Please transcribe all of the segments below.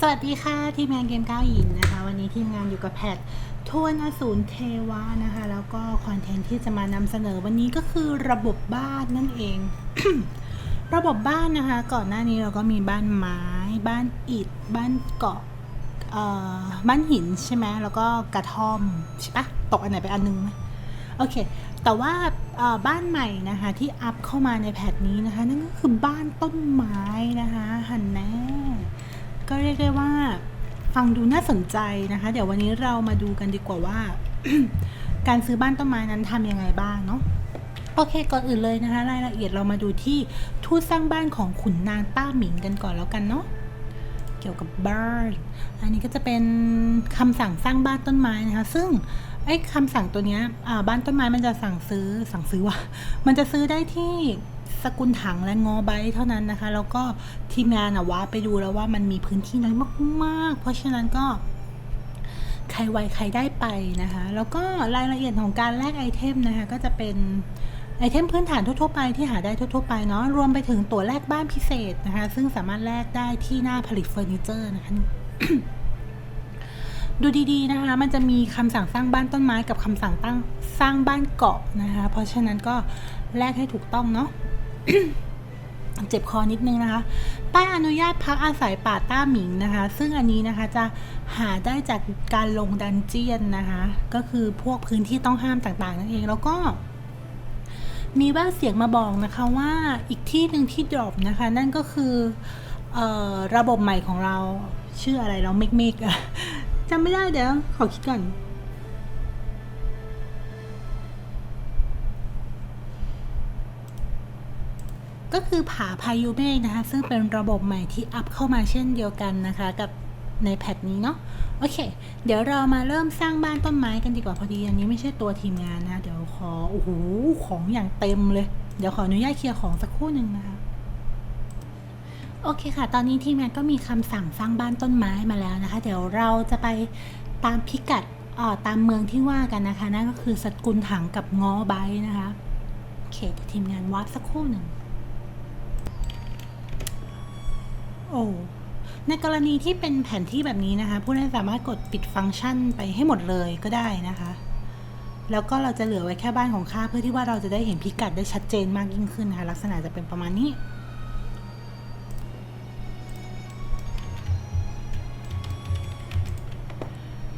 สวัสดีค่ะ ทีมงานเกมก้าวหญินนะคะ วันนี้ทีมงานอยู่กับแพททวนอสูรเทวะนะคะ แล้วก็คอนเทนต์ที่จะมานำเสนอวันนี้ก็คือระบบบ้านนั่นเอง ระบบบ้านนะคะ ก่อนหน้านี้เราก็มีบ้านไม้ บ้านอิฐ บ้านเกาะเอ่อบ้านหินใช่ไหมแล้วก็กระท่อมใช่ปะตกอันไหนไปอันนึงไหมโอเค แต่ว่าบ้านใหม่นะคะที่อัพเข้ามาในแพทนี้นะคะ นั่นก็คือบ้านต้นไม้นะคะ หันแน่ ก็เรียกได้ว่าฟังดูน่าสนใจนะคะ เดี๋ยววันนี้เรามาดูกันดีกว่าว่า การซื้อบ้านต้นไม้นั้นทำยังไงบ้างเนาะโอเค ก่อนอื่นเลยนะคะ รายละเอียดเรามาดูที่ทูตสร้างบ้านของขุนนางต้าหมิงกันก่อนแล้วกันเนาะเกี่ยวกับบ้านอันนี้ก็จะเป็นคำสั่งสร้างบ้านต้นไม้นะคะ ซึ่งไอ้คำสั่งตัวเนี้ยบ้านต้นไม้มันจะสั่งซื้อสั่งซื้อว่ามันจะซื้อได้ที่ สกุลถังและงอไบเท่านั้นนะคะ แล้วก็ทีมงานอะว่าไปดูแล้วว่ามันมีพื้นที่น้อยมาก ๆ เพราะฉะนั้นก็ใครไวใครได้ไปนะคะ แล้วก็รายละเอียดของการแลกไอเทมนะคะ ก็จะเป็นไอเทมพื้นฐานทั่ว ๆ ไปที่หาได้ทั่ว ๆ ไปเนาะรวมไปถึงตั๋วแลกบ้านพิเศษนะคะ ซึ่งสามารถแลกได้ที่หน้าผลิตเฟอร์นิเจอร์นะคะดูดีๆนะคะ มันจะมีคำสั่งสร้างบ้านต้นไม้กับคำสั่งตั้งสร้างบ้านเกาะนะคะ เพราะฉะนั้นก็แลกให้ถูกต้องเนาะ เจ็บคอนิดนึงนะคะป้ายอนุญาตพักอาศัยป่าต้าหมิงนะคะ ซึ่งอันนี้นะคะจะหาได้จากการลงดันเจียนนะคะ ก็คือพวกพื้นที่ต้องห้ามต่างๆนั่นเองแล้วก็ มีแว่วเสียงมาบอกนะคะว่าอีกที่หนึ่งที่ดรอปนะคะ นั่นก็คือออระบบใหม่ของเราชื่ออะไรเราเมกเมกอะจำไม่ได้เดี๋ยวขอคิดก่อน ก็คือผาพายุเมฆนะคะ ซึ่งเป็นระบบใหม่ที่อัพเข้ามาเช่นเดียวกันนะคะกับในแพทนี้เนาะโอเค เดี๋ยวเรามาเริ่มสร้างบ้านต้นไม้กันดีกว่าพอดีอันนี้ไม่ใช่ตัวทีมงานนะ เดี๋ยวขอโอ้โหของอย่างเต็มเลย เดี๋ยวขออนุญาตเคลียร์ของสักครู่หนึ่งนะคะโอเคค่ะ ตอนนี้ทีมงานก็มีคำสั่งสร้างบ้านต้นไม้มาแล้วนะคะ เดี๋ยวเราจะไปตามพิกัดออตามเมืองที่ว่ากันนะคะนั่นก็คือสกุลถังกับง้อไบนะคะโอเคทีมงานวัดสักครู่หนึ่ง โอ้ในกรณีที่เป็นแผนที่แบบนี้นะคะ ผู้เล่นสามารถกดปิดฟังก์ชันไปให้หมดเลยก็ได้นะคะ แล้วก็เราจะเหลือไว้แค่บ้านของข้าเพื่อที่ว่าเราจะได้เห็นพิกัดได้ชัดเจนมากยิ่งขึ้นนะคะลักษณะจะเป็นประมาณนี้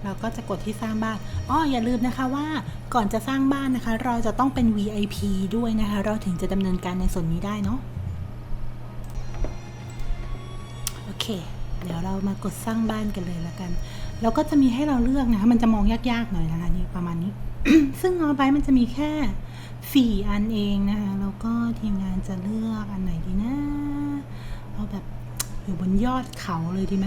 เราก็จะกดที่สร้างบ้าน อ้อ อย่าลืมนะคะว่าก่อนจะสร้างบ้านนะคะ เราจะต้องเป็น VIP ด้วยนะคะ เราถึงจะดำเนินการในส่วนนี้ได้เนาะ เคเดี๋ยวเรามากดสร้างบ้านกันเลยละกัน แล้วก็จะมีให้เราเลือกนะคะ มันจะมองยากๆหน่อยนะคะนี่ประมาณนี้ ซึ่งเอาไปมันจะมีแค่สี่อันเองนะคะแล้วก็ทีมงานจะเลือกอันไหนดีนะ เอาแบบอยู่บนยอดเขาเลยดีไหม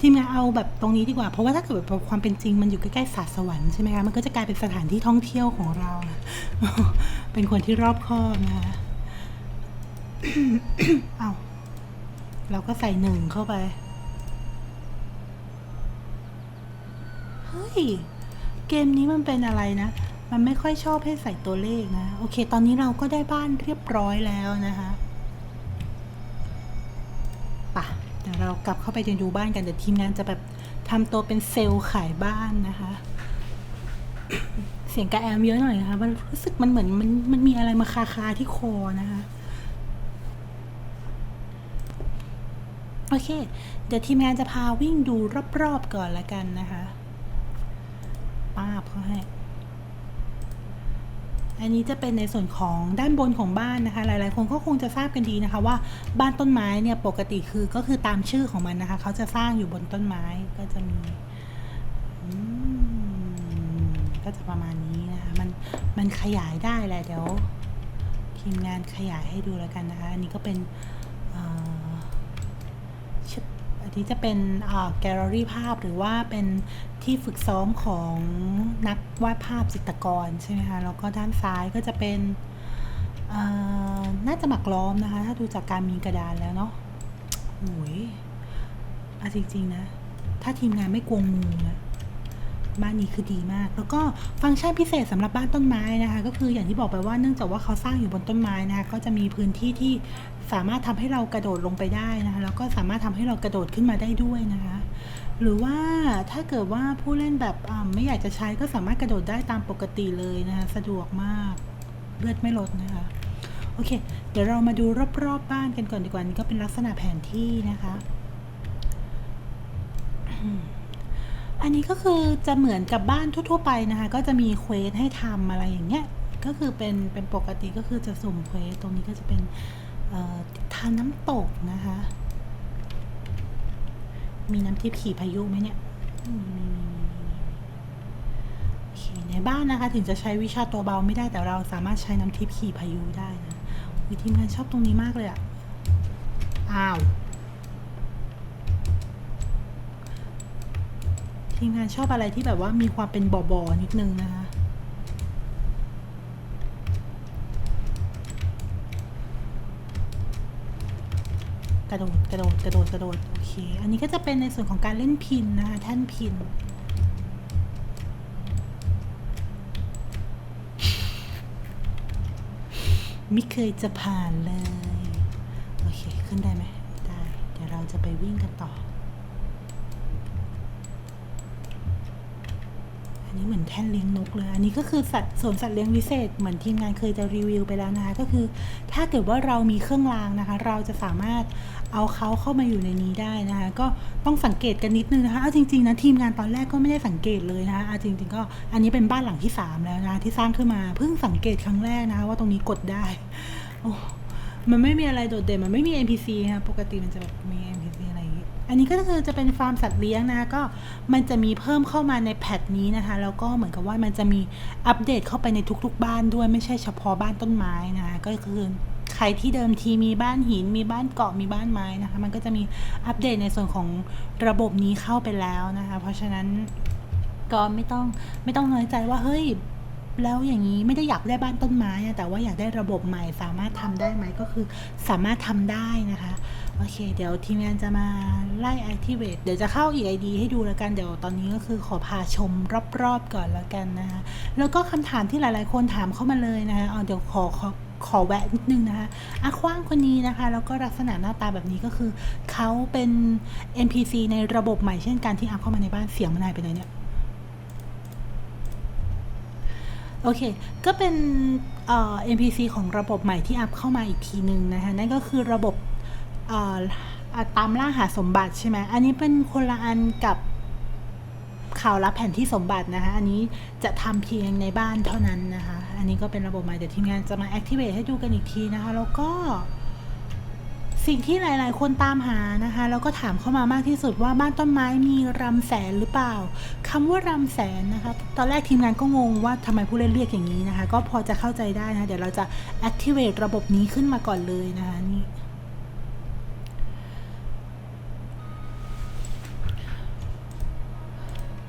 ทีมงานเอาแบบตรงนี้ดีกว่า เพราะว่าถ้าเกิดแบบความเป็นจริงมันอยู่ใกล้ๆสาสวรรค์ใช่ไหมคะ มันก็จะกลายเป็นสถานที่ท่องเที่ยวของเรา เป็นคนที่รอบคอบนะคะเอา เราก็ใส่หนึ่งเข้าไป เฮ้ย เกมนี้มันเป็นอะไรนะ มันไม่ค่อยชอบให้ใส่ตัวเลขนะ โอเค ตอนนี้เราก็ได้บ้านเรียบร้อยแล้วนะคะป่ะเดี๋ยวเรากลับเข้าไปดูบ้านกัน เดี๋ยวทีมงานจะแบบทำตัวเป็นเซลล์ขายบ้านนะคะ เสียงกระแอมเยอะหน่อยนะคะ มันรู้สึกมันเหมือนมันมันมีอะไรมาคาคาที่คอนะคะ อเค เดี๋ยวทีมงานจะพาวิ่งดูรอบๆก่อนละกันนะคะป้าบเขาให้อันนี้จะเป็นในส่วนของด้านบนของบ้านนะคะ หลายๆ คนก็คงจะทราบกันดีนะคะ ว่าบ้านต้นไม้เนี่ยปกติคือก็คือตามชื่อของมันนะคะ เขาจะสร้างอยู่บนต้นไม้ก็จะมีก็จะประมาณนี้นะคะ มันมันขยายได้แหละเดี๋ยวทีมงานขยายให้ดูแล้วกันนะคะ อันนี้ก็เป็น บอันนี้จะเป็นแกลเลอรี่ภาพหรือว่าเป็นที่ฝึกซ้อมของนักวาดภาพจิตรกรใช่ไหมคะแล้วก็ด้านซ้ายก็จะเป็นน่าจะหมักล้อมนะคะ ถ้าดูจากการมีกระดานแล้วเนาะโอ้ยเอาจริง ๆ นะ ถ้าทีมงานไม่กลัวงูนะ บ้านนี้คือดีมาก แล้วก็ฟังก์ชันพิเศษสำหรับบ้านต้นไม้นะคะ ก็คืออย่างที่บอกไปว่าเนื่องจากว่าเขาสร้างอยู่บนต้นไม้นะคะก็จะมีพื้นที่ที่สามารถทำให้เรากระโดดลงไปได้นะคะแล้วก็สามารถทำให้เรากระโดดขึ้นมาได้ด้วยนะคะ หรือว่าถ้าเกิดว่าผู้เล่นแบบไม่อยากจะใช้ก็สามารถกระโดดได้ตามปกติเลยนะคะสะดวกมากเลือดไม่ลดนะคะโอเค เดี๋ยวเรามาดูรอบๆบบ้านกันก่อนดีกว่านี่ก็เป็นลักษณะแผนที่นะคะ อันนี้ก็คือจะเหมือนกับบ้านทั่วๆไปนะคะ ก็จะมีเควสให้ทำอะไรอย่างเงี้ย ก็คือเป็นเป็นปกติก็คือจะสุ่มเควสตรงนี้ก็จะเป็นทานน้ำตกนะคะ มีน้ำทิพย์ขี่พายุไหมเนี่ยในบ้านนะคะ ถึงจะใช้วิชาตัวเบาไม่ได้แต่เราสามารถใช้น้ำทิพย์ขี่พายุได้นะวิทีมงานชอบตรงนี้มากเลยอะอ้าว ทีมงานชอบอะไรที่แบบว่ามีความเป็นบ่อๆนิดนึงนะคะ กระโดด กระโดด กระโดด กระโดด โอเค อันนี้ก็จะเป็นในส่วนของการเล่นพินนะคะ แท่นพิน ไม่เคยจะผ่านเลย โอเค ขึ้นได้ไหม ได้ เดี๋ยวเราจะไปวิ่งกันต่อ นนี้เหมือนแท่นเลี้ยงนกเลย อันนี้ก็คือสัตว์สวนสัตว์เลี้ยงวิเศษ เหมือนทีมงานเคยจะรีวิวไปแล้วนะคะ ก็คือถ้าเกิดว่าเรามีเครื่องรางนะคะ เราจะสามารถเอาเขาเข้ามาอยู่ในนี้ได้นะคะ ก็ต้องสังเกตกันนิดนึงนะคะ เอาจริงๆนะทีมงานตอนแรกก็ไม่ได้สังเกตเลยนะคะเอาจริงๆก็อันนี้เป็นบ้านหลังที่ 3 แล้วนะะที่สร้างขึ้นมาเพิ่งสังเกตครั้งแรกนะคะว่าตรงนี้กดได้โอ้มันไม่มีอะไรโดดเด่นมันไม่มี NPC นะคะปกติมันจะแบบมี NPC อันนี้ก็คือจะเป็นฟาร์มสัตว์เลี้ยงนะคะก็มันจะมีเพิ่มเข้ามาในแพทนี้นะคะแล้วก็เหมือนกับว่ามันจะมีอัปเดตเข้าไปในทุก ๆ บ้านด้วยไม่ใช่เฉพาะบ้านต้นไม้นะคะก็คือใครที่เดิมทีมีบ้านหิน มีบ้านเกาะมีบ้านไม้นะคะ มันก็จะมีอัปเดตในส่วนของระบบนี้เข้าไปแล้วนะคะ เพราะฉะนั้นก็ไม่ต้องไม่ต้องน้อยใจว่าเฮ้ยแล้วอย่างนี้ไม่ได้อยากได้บ้านต้นไม้แต่ว่าอยากได้ระบบใหม่ สามารถทำได้ไหมก็คือสามารถทำได้นะคะ โอเค เดี๋ยวทีมงานจะมาไล่ activate เดี๋ยวจะเข้าอีก ID ให้ดูแล้วกัน เดี๋ยวตอนนี้ก็คือขอพาชมรอบๆก่อนแล้วกันนะคะแล้วก็คำถามที่หลายๆคนถามเข้ามาเลยนะคะเอาเดี๋ยวขอขอขอแวะนิดนึงนะคะอาคว้างคนนี้นะคะ แล้วก็ลักษณะหน้าตาแบบนี้ก็คือ เขาเป็น NPC ในระบบใหม่เช่นการที่อัพเข้ามาในบ้านเสียงมันหายไปไหนเนี่ยโอเค ก็เป็นเอ่อ NPC ของระบบใหม่ที่อัพเข้ามาอีกทีหนึ่งนะคะ นั่นก็คือระบบ ตามล่าหาสมบัติใช่ไหมอันนี้เป็นคนละอันกับข่าวลับแผนที่สมบัตินะคะ อันนี้จะทำเพียงในบ้านเท่านั้นนะคะ อันนี้ก็เป็นระบบใหม่เดี๋ยวทีมงานจะมา activate ให้ดูกันอีกทีนะคะ แล้วก็ สิ่งที่หลาย ๆ คนตามหานะคะ แล้วก็ถามเข้ามามากที่สุดว่าบ้านต้นไม้มีรำแสนหรือเปล่าคำว่ารำแสนนะคะ ตอนแรกทีมงานก็งงว่าทำไมผู้เล่นเรียกอย่างนี้นะคะ ก็พอจะเข้าใจได้นะคะเดี๋ยวเราจะ activate ระบบนี้ขึ้นมาก่อนเลยนะคะนี่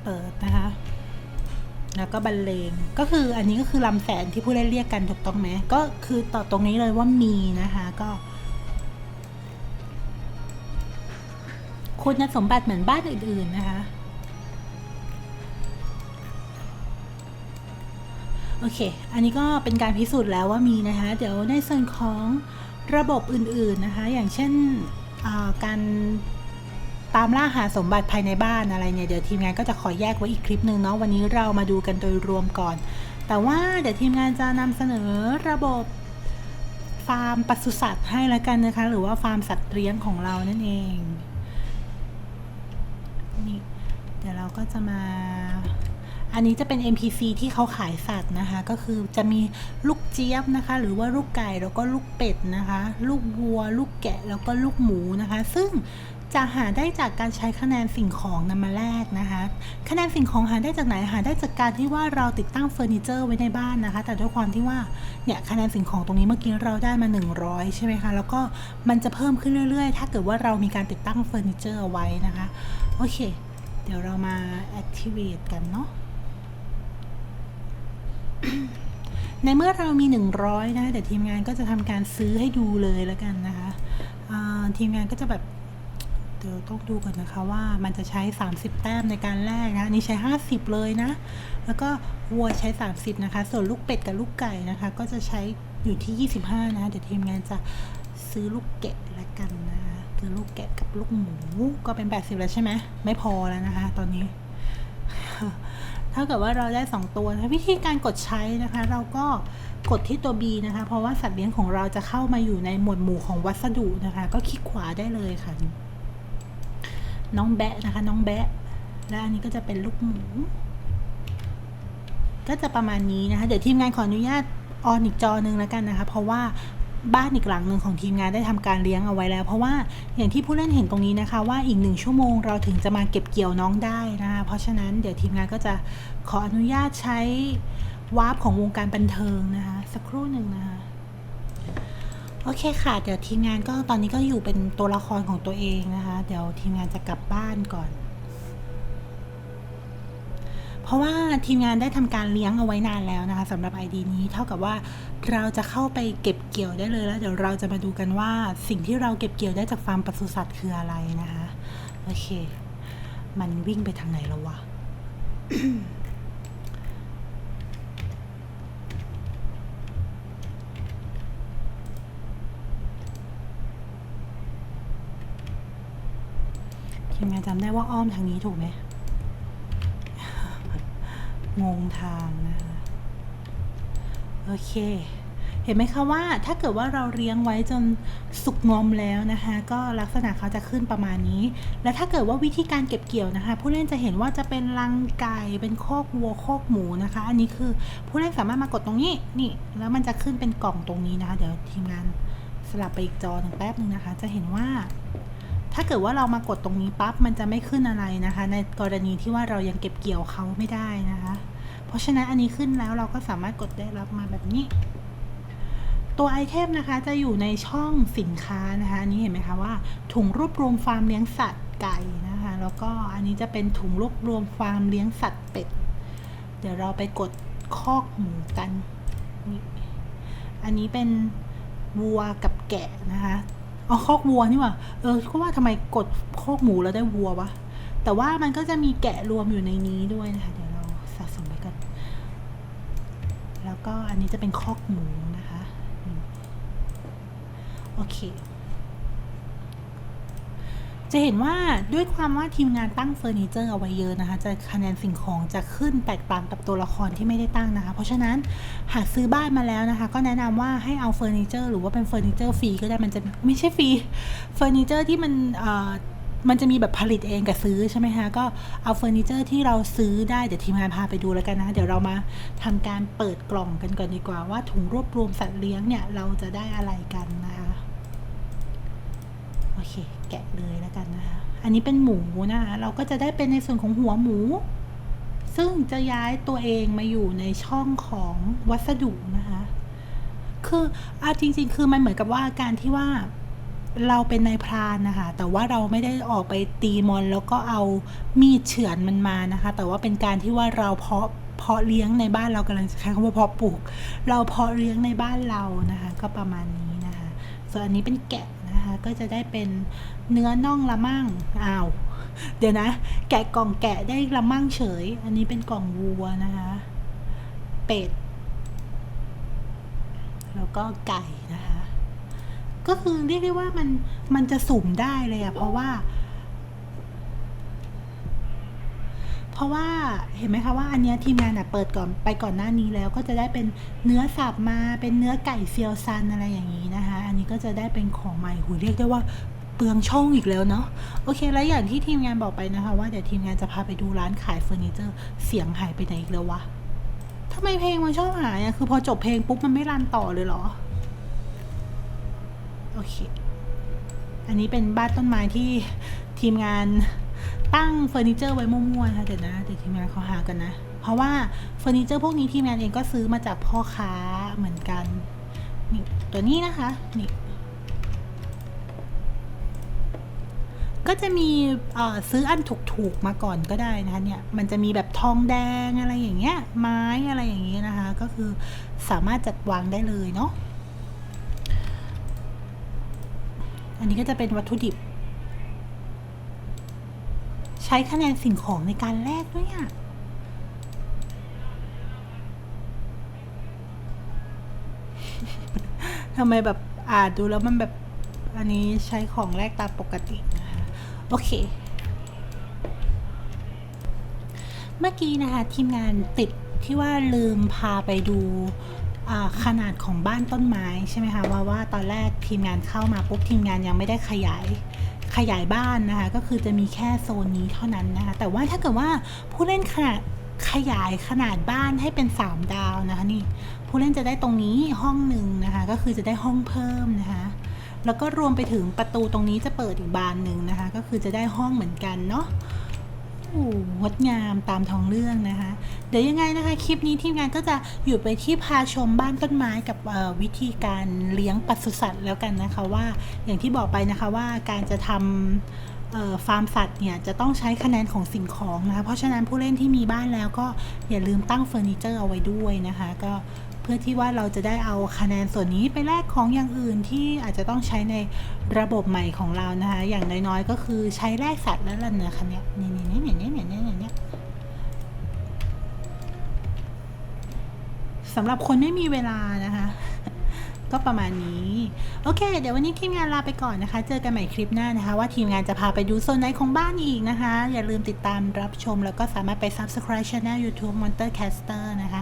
เปิดนะคะ แล้วก็บรรเลง ก็คืออันนี้ก็คือลำแสนที่ผู้เล่นเรียกกันถูกต้องไหม ก็คือต่อตรงนี้เลยว่ามีนะคะ ก็คุณสมบัติเหมือนบ้านอื่น ๆ นะคะ โอเค อันนี้ก็เป็นการพิสูจน์แล้วว่ามีนะคะ เดี๋ยวในส่วนของระบบอื่น ๆ นะคะ อย่างเช่นการ ตามล่าหาสมบัติภายในบ้านอะไรเนี่ยเดี๋ยวทีมงานก็จะขอแยกไว้อีกคลิปหนึ่งเนาะวันนี้เรามาดูกันโดยรวมก่อน แต่ว่าเดี๋ยวทีมงานจะนำเสนอระบบฟาร์มปศุสัตว์ให้แล้วกันนะคะ หรือว่าฟาร์มสัตว์เลี้ยงของเรานั่นเองนี่เดี๋ยวเราก็จะมา อันนี้จะเป็น NPC ที่เขาขายสัตว์นะคะ ก็คือจะมีลูกเจี๊ยบนะคะ หรือว่าลูกไก่แล้วก็ลูกเป็ดนะคะ ลูกวัว ลูกแกะแล้วก็ลูกหมูนะคะ ซึ่ง จะหาได้จากการใช้คะแนนสิ่งของนำมาแลกนะคะ คะแนนสิ่งของหาได้จากไหนหาได้จากการที่ว่าเราติดตั้งเฟอร์นิเจอร์ไว้ในบ้านนะคะ แต่ด้วยความที่ว่าเนี่ยคะแนนสิ่งของตรงนี้เมื่อกี้เราได้มา 100 ใช่ไหมคะ แล้วก็มันจะเพิ่มขึ้นเรื่อยๆ ถ้าเกิดว่าเรามีการติดตั้งเฟอร์นิเจอร์ไว้นะคะ โอเค เดี๋ยวเรามา activate กันเนาะในเมื่อเรามี 100 นะเดี๋ยวทีมงานก็จะทำการซื้อให้ดูเลยแล้วกันนะคะทีมงานก็จะแบบ เดี๋ยวต้องดูก่อนนะคะว่ามันจะใช้ 30 แต้มในการแลกนะนนี้ใช้ 50 เลยนะ แล้วก็วัวใช้ 30 นะคะ ส่วนลูกเป็ดกับลูกไก่นะคะ ก็จะใช้อยู่ที่ 25 นะคะเดี๋ยวทีมงานจะซื้อลูกแกะแล้วกันนะคะคือลูกแกะกับลูกหมูก็เป็น 80 แล้วใช่ไหมไม่พอแล้วนะคะ ตอนนี้ถ้าเกิดว่าเราได้ 2 ตัวนะวิธีการกดใช้นะคะ เราก็กดที่ตัว B นะคะ เพราะว่าสัตว์เลี้ยงของเราจะเข้ามาอยู่ในหมวดหมู่ของวัสดุนะคะ ก็คลิกขวาได้เลยค่ะ น้องแบะนะคะ น้องแบะ และอันนี้ก็จะเป็นลูกหมู ก็จะประมาณนี้นะคะ เดี๋ยวทีมงานขออนุญาตออนอีกจอหนึ่งแล้วกันนะคะ เพราะว่าบ้านอีกหลังหนึ่งของทีมงานได้ทำการเลี้ยงเอาไว้แล้ว เพราะว่าอย่างที่ผู้เล่นเห็นตรงนี้นะคะ ว่าอีกหนึ่งชั่วโมงเราถึงจะมาเก็บเกี่ยวน้องได้นะคะเพราะฉะนั้นเดี๋ยวทีมงานก็จะขออนุญาตใช้วาร์ปของวงการบันเทิงนะคะ สักครู่หนึ่งนะคะ โอเคค่ะ เดี๋ยวทีมงานก็ตอนนี้ก็อยู่เป็นตัวละครของตัวเองนะคะ เดี๋ยวทีมงานจะกลับบ้านก่อน เพราะว่าทีมงานได้ทำการเลี้ยงเอาไว้นานแล้วนะคะสำหรับ ID นี้เท่ากับว่าเราจะเข้าไปเก็บเกี่ยวได้เลยแล้ว เดี๋ยวเราจะมาดูกันว่าสิ่งที่เราเก็บเกี่ยวได้จากฟาร์มปศุสัตว์คืออะไรนะคะ โอเค มันวิ่งไปทางไหนแล้ววะ ทีมงานจำได้ว่าอ้อมทางนี้ถูกไหมงงทางนะคะโอเค เห็นไหมคะว่าถ้าเกิดว่าเราเลี้ยงไว้จนสุกงอมแล้วนะคะ ก็ลักษณะเขาจะขึ้นประมาณนี้ และถ้าเกิดว่าวิธีการเก็บเกี่ยวนะคะ ผู้เล่นจะเห็นว่าจะเป็นรังไก่เป็นคอกวัวคอกหมูนะคะ อันนี้คือผู้เล่นสามารถมากดตรงนี้นี่ แล้วมันจะขึ้นเป็นกล่องตรงนี้นะคะ เดี๋ยวทีมงานสลับไปอีกจอหนึ่งแป๊บหนึ่งนะคะ จะเห็นว่า ถ้าเกิดว่าเรามากดตรงนี้ปั๊บมันจะไม่ขึ้นอะไรนะคะ ในกรณีที่ว่าเรายังเก็บเกี่ยวเขาไม่ได้นะคะ เพราะฉะนั้นอันนี้ขึ้นแล้วเราก็สามารถกดได้รับมาแบบนี้ ตัวไอเทมนะคะจะอยู่ในช่องสินค้านะคะอันนี้เห็นไหมคะว่าถุงรวบรวมฟาร์มเลี้ยงสัตว์ไก่นะคะ แล้วก็อันนี้จะเป็นถุงรวบรวมฟาร์มเลี้ยงสัตว์เป็ดเดี๋ยวเราไปกดคอกหมูกันนี่อันนี้เป็นวัวกับแกะนะคะ อ๋อคอกวัวนี่ว่าเออก็ว่าทำไมกดคอกหมูแล้วได้วัววะ แต่ว่ามันก็จะมีแกะรวมอยู่ในนี้ด้วยนะคะ เดี๋ยวเราสะสมไปกัน แล้วก็อันนี้จะเป็นคอกหมูนะคะ โอเค จะเห็นว่าด้วยความว่าทีมงานตั้งเฟอร์นิเจอร์เอาไว้เยอะนะคะ จะคะแนนสิ่งของจะขึ้นแตกต่างกับตัวละครที่ไม่ได้ตั้งนะคะ เพราะฉะนั้นหากซื้อบ้านมาแล้วนะคะ ก็แนะนำว่าให้เอาเฟอร์นิเจอร์หรือว่าเป็นเฟอร์นิเจอร์ฟรีก็ได้มันจะไม่ใช่ฟรีเฟอร์นิเจอร์ที่มันเออมันจะมีแบบผลิตเองกับซื้อใช่ไหมคะก็เอาเฟอร์นิเจอร์ที่เราซื้อได้ เดี๋ยวทีมงานพาไปดูแล้วกันนะคะเดี๋ยวเรามาทำการเปิดกล่องกันก่อนดีกว่าว่าถุงรวบรวมสัตว์เลี้ยงเนี่ยเราจะได้อะไรกันนะคะ โอเค แกะเลยแล้วกันนะคะ อันนี้เป็นหมูนะคะ เราก็จะได้เป็นในส่วนของหัวหมู ซึ่งจะย้ายตัวเองมาอยู่ในช่องของวัสดุนะคะ คืออะจริง ๆ คือมันเหมือนกับว่าการที่ว่าเราเป็นนายพรานนะคะ แต่ว่าเราไม่ได้ออกไปตีมอนแล้วก็เอามีดเฉือนมันมานะคะ แต่ว่าเป็นการที่ว่าเราเพาะเพาะเลี้ยงในบ้านเรากำลังจะใช้คำว่าเพาะปลูก เราเพาะเลี้ยงในบ้านเรานะคะ ก็ประมาณนี้นะคะ ส่วนอันนี้เป็นแกะ ก็จะได้เป็นเนื้อน่องละมั่งอ้าว เดี๋ยวนะ แกะกล่องแกะได้ละมั่งเฉย อันนี้เป็นกล่องวัวนะคะ เป็ด แล้วก็ไก่นะคะ ก็คือเรียกได้ว่ามันมันจะสุ่มได้เลยอะเพราะว่า เพราะว่าเห็นไหมคะว่าอันเนี้ยทีมงานอะเปิดก่อนไปก่อนหน้านี้แล้วก็จะได้เป็นเนื้อสับมาเป็นเนื้อไก่เซียวซันอะไรอย่างนี้นะคะ อันนี้ก็จะได้เป็นของใหม่หูเรียกได้ว่าเปลืองช่องอีกแล้วเนาะโอเค แล้วอย่างที่ทีมงานบอกไปนะคะ ว่าเดี๋ยวทีมงานจะพาไปดูร้านขายเฟอร์นิเจอร์เสียงหายไปไหนอีกแล้ววะทำไมเพลงมันชอบหายอะคือพอจบเพลงปุ๊บมันไม่รันต่อเลยเหรอโอเค อันนี้เป็นบ้านต้นไม้ที่ทีมงาน ตั้งเฟอร์นิเจอร์ไว้มั่วๆนะคะเดี๋ยวนะเดี๋ยวทีมงานเขาหากันนะ เพราะว่าเฟอร์นิเจอร์พวกนี้ทีมงานเองก็ซื้อมาจากพ่อค้าเหมือนกันนี่ตัวนี้นะคะนี่ก็จะมีเอ่อซื้ออันถูกๆมาก่อนก็ได้นะคะเนี่ยมันจะมีแบบทองแดงอะไรอย่างเงี้ยไม้อะไรอย่างเงี้ยนะคะ ก็คือสามารถจัดวางได้เลยเนาะอันนี้ก็จะเป็นวัตถุดิบ ใช้คะแนนสิ่งของในการแลกด้วยอะทำไมแบบอ่านดูแล้วมันแบบอันนี้ใช้ของแรกตามปกตินะคะโอเค เมื่อกี้นะคะ ทีมงานติดที่ว่าลืมพาไปดูขนาดของบ้านต้นไม้ใช่ไหมคะว่าว่าตอนแรกทีมงานเข้ามาปุ๊บทีมงานยังไม่ได้ขยาย ขยายบ้านนะคะก็คือจะมีแค่โซนนี้เท่านั้นนะคะแต่ว่าถ้าเกิดว่าผู้เล่นขนาดขยายขนาดบ้านให้เป็น 3 ดาวนะคะนี่ผู้เล่นจะได้ตรงนี้ห้องหนึ่งนะคะก็คือจะได้ห้องเพิ่มนะคะแล้วก็รวมไปถึงประตูตรงนี้จะเปิดอีกบานหนึ่งนะคะก็คือจะได้ห้องเหมือนกันเนาะ งดงามตามท้องเรื่องนะคะ เดี๋ยวยังไงนะคะ คลิปนี้ทีมงานก็จะอยู่ไปที่พาชมบ้านต้นไม้กับวิธีการเลี้ยงปศุสัตว์แล้วกันนะคะว่าอย่างที่บอกไปนะคะว่าการจะทำเอ่อฟาร์มสัตว์เนี่ยจะต้องใช้คะแนนของสิ่งของนะคะเพราะฉะนั้นผู้เล่นที่มีบ้านแล้วก็อย่าลืมตั้งเฟอร์นิเจอร์เอาไว้ด้วยนะคะ ก็ เพื่อที่ว่าเราจะได้เอาคะแนนส่วนนี้ไปแลกของอย่างอื่นที่อาจจะต้องใช้ในระบบใหม่ของเรานะคะอย่างน้อยๆก็คือใช้แลกสัตว์แล้วล่ะเนื้อคะเนี่ยนี่นี่นี่นี่นี่นี่นี่สำหรับคนไม่มีเวลานะคะก็ประมาณนี้ โอเค เดี๋ยววันนี้ทีมงานลาไปก่อนนะคะ เจอกันใหม่คลิปหน้านะคะ ว่าทีมงานจะพาไปดูโซนไหนของบ้านอีกนะคะ อย่าลืมติดตามรับชม แล้วก็สามารถไป subscribe channel YouTube Monster Caster นะคะ